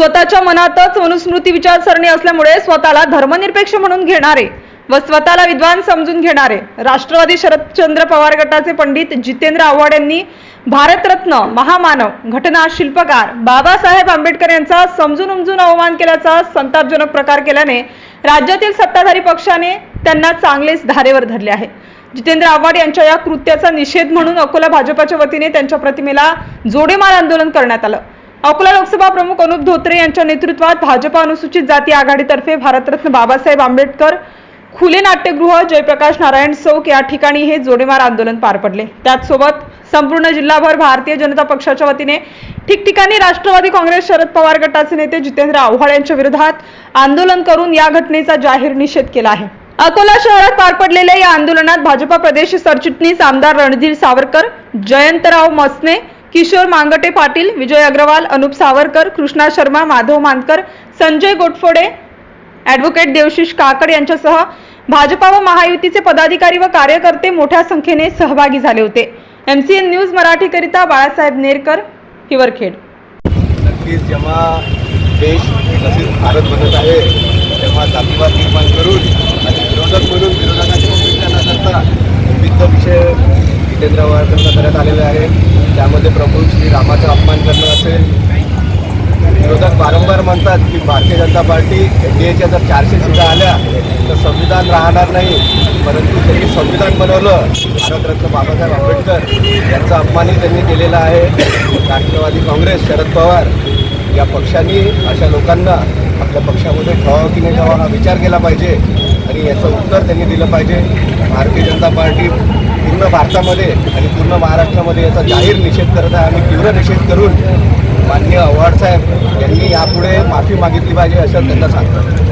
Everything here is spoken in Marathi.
स्वतःच्या मनातच मनुस्मृती विचारसरणी असल्यामुळे स्वतःला धर्मनिरपेक्ष म्हणून घेणारे व स्वतःला विद्वान समजून घेणारे राष्ट्रवादी शरदचंद्र पवार गटाचे पंडित जितेंद्र आव्हाड यांनी भारतरत्न महामानव घटना शिल्पकार बाबासाहेब आंबेडकर यांचा समजून उमजून अवमान केल्याचा संतापजनक प्रकार केल्याने राज्यातील सत्ताधारी पक्षाने त्यांना चांगलेच धारेवर धरले आहे. जितेंद्र आव्हाड यांच्या या कृत्याचा निषेध म्हणून अकोला भाजपाच्या वतीने त्यांच्या प्रतिमेला जोडेमार आंदोलन करण्यात आलं. अकोला लोकसभा प्रमुख अनुप धोत्रे यांच्या नेतृत्वात भाजपा अनुसूचित जाती आघाडीतर्फे भारतरत्न बाबासाहेब आंबेडकर खुले नाट्यगृह जयप्रकाश नारायण चौक या ठिकाणी हे जोडेमार आंदोलन पार पडले. त्याचसोबत संपूर्ण जिल्हाभर भारतीय जनता पक्षाच्या वतीने ठिकठिकाणी राष्ट्रवादी काँग्रेस शरद पवार गटाचे नेते जितेंद्र आव्हाड यांच्या विरोधात आंदोलन करून या घटनेचा जाहीर निषेध केला आहे. अकोला शहरात पार पडलेल्या या आंदोलनात भाजपा प्रदेश सरचिटणीस आमदार रणधीर सावरकर जयंतराव मसने किशोर मांगटे पाटील विजय अग्रवाल अनुप सावरकर कृष्णा शर्मा माधव मानकर संजय गोटफोडे ॲडव्होकेट देवशिष काकड यांच्यासह भाजपा व महायुतीचे पदाधिकारी व कार्यकर्ते मोठ्या संख्येने सहभागी झाले होते. एमसीएन न्यूज मराठीकरिता बाळासाहेब नेरकर हिवरखेड. नक्कीच जेव्हा देश तसेच भारत बनत आहे तेव्हा जातीवाद निर्माण करून आणि विरोधक म्हणून विरोधकांच्या करता विविध विषय जितेंद्र आव्हाडांना करण्यात आलेले आहे. त्यामध्ये प्रभू श्री रामाचा अपमान करणं असेल. विरोधक वारंवार म्हणतात की भारतीय जनता पार्टी एनडीएच्या डी एच्या जर चारशे सीटा आल्या तर संविधान राहणार नाही. परंतु त्यांनी संविधान बनवलं. भारतरत्न बाबासाहेब आंबेडकर यांचा अपमानही त्यांनी केलेला आहे. राष्ट्रवादी काँग्रेस शरद पवार या पक्षांनी अशा लोकांना आपल्या पक्षामध्ये ठेवावं की नाही ठेवावं हा विचार केला पाहिजे. आणि याचं उत्तर त्यांनी दिलं पाहिजे. भारतीय जनता पार्टी पूर्ण भारतामध्ये आणि पूर्ण महाराष्ट्रामध्ये याचा जाहीर निषेध करत आहे. आम्ही तीव्र निषेध करून माननीय अवॉर्ड साहेब यांनी यापुढे माफी मागितली पाहिजे असं त्यांना सांगतो.